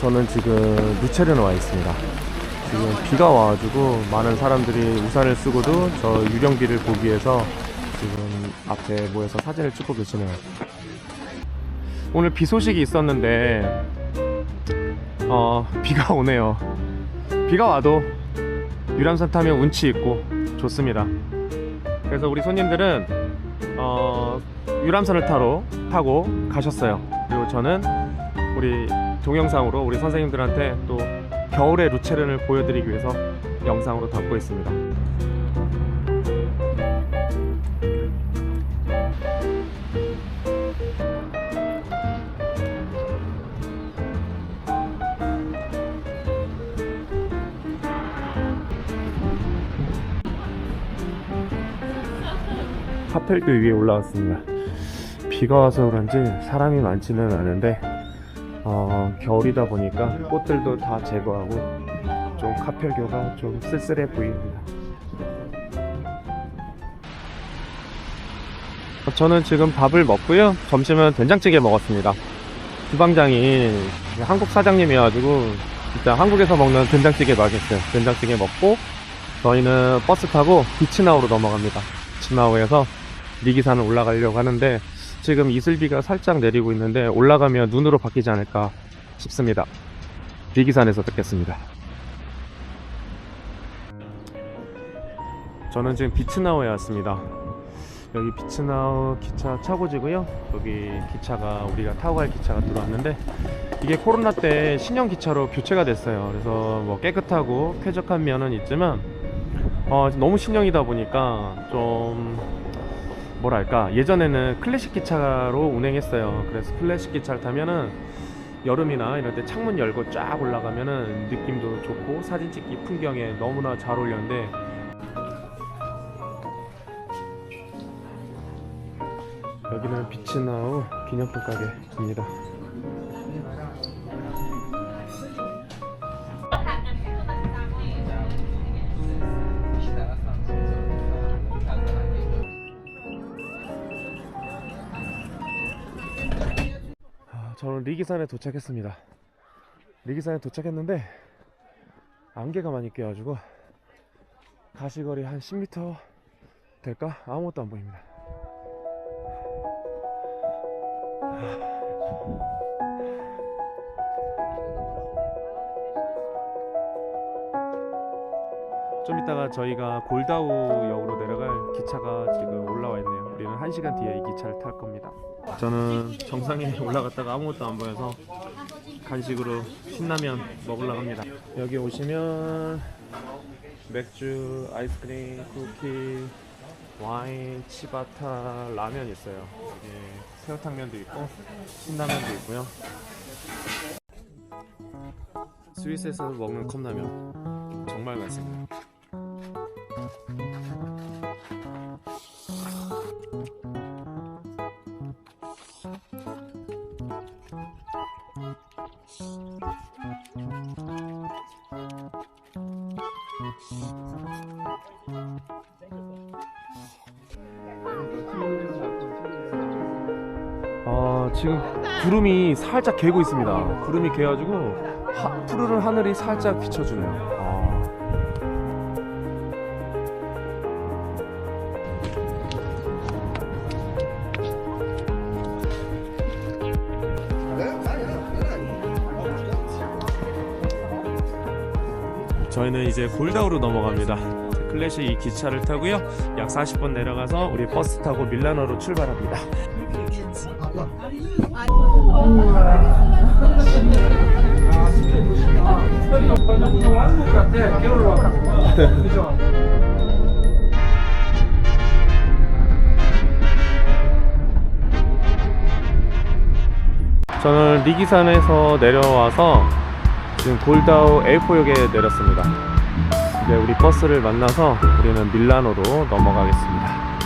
저는 지금 루체르에 와 있습니다. 지금 비가 와가지고 많은 사람들이 우산을 쓰고도 저 유령비를 보기 위해서 지금 앞에 모여서 사진을 찍고 계시네요. 오늘 비 소식이 있었는데 어 비가 오네요. 비가 와도 유람선 타면 운치 있고 좋습니다. 그래서 우리 손님들은 어, 유람선을 타러 타고 가셨어요. 그리고 저는 우리 동영상으로 우리 선생님들한테 또 겨울의 루체른을 보여드리기 위해서 영상으로 담고 있습니다. 카펠도 위에 올라왔습니다. 비가 와서 그런지 사람이 많지는 않은데 어, 겨울이다 보니까 꽃들도 다 제거하고 좀 카펠교가 좀 쓸쓸해 보입니다. 저는 지금 밥을 먹고요. 점심은 된장찌개 먹었습니다. 주방장이 한국 사장님이어가지고 진짜 한국에서 먹는 된장찌개 맛있어요. 된장찌개 먹고 저희는 버스 타고 비치나우로 넘어갑니다. 비치나우에서 리기산을 올라가려고 하는데 지금 이슬비가 살짝 내리고 있는데 올라가면 눈으로 바뀌지 않을까 싶습니다. 리기산에서 뵙겠습니다. 저는 지금 비츠나우에 왔습니다. 여기 비츠나우 기차 차고지고요. 여기 기차가 우리가 타고 갈 기차가 들어왔는데 이게 코로나 때 신형 기차로 교체가 됐어요. 그래서 뭐 깨끗하고 쾌적한 면은 있지만 어, 너무 신형이다 보니까 좀 뭐랄까 예전에는 클래식 기차로 운행했어요. 그래서 클래식 기차를 타면은 여름이나 이럴 때 창문 열고 쫙 올라가면은 느낌도 좋고 사진 찍기 풍경에 너무나 잘 어울렸는데 여기는 비치나우 기념품 가게입니다. 저는 리기산에 도착했습니다. 리기산에 도착했는데 안개가 많이 껴가지고 가시거리 한 10m 될까? 아무것도 안 보입니다. 좀 이따가 저희가 골다우 역으로 내려갈 기차가 지금 올라와 있네요. 우리는 1시간 뒤에 이 기차를 탈 겁니다. 저는 정상에 올라갔다가 아무것도 안 보여서 간식으로 신라면 먹으려고 합니다. 여기 오시면 맥주, 아이스크림, 쿠키, 와인, 치바타, 라면 있어요. 여기 새우탕면도 있고 신라면도 있고요. 스위스에서 먹는 컵라면 정말 맛있습니다. 아 지금 구름이 살짝 개고 있습니다. 구름이 개가지고 하, 푸르른 하늘이 살짝 비춰주네요. 저희는 이제 골다우로 넘어갑니다. 클래식 이 기차를 타고요. 약 40분 내려가서 우리 버스 타고 밀라노로 출발합니다. 저는 리기산에서 내려와서 지금 골다우 A4역에 내렸습니다. 이제 우리 버스를 만나서 우리는 밀라노로 넘어가겠습니다.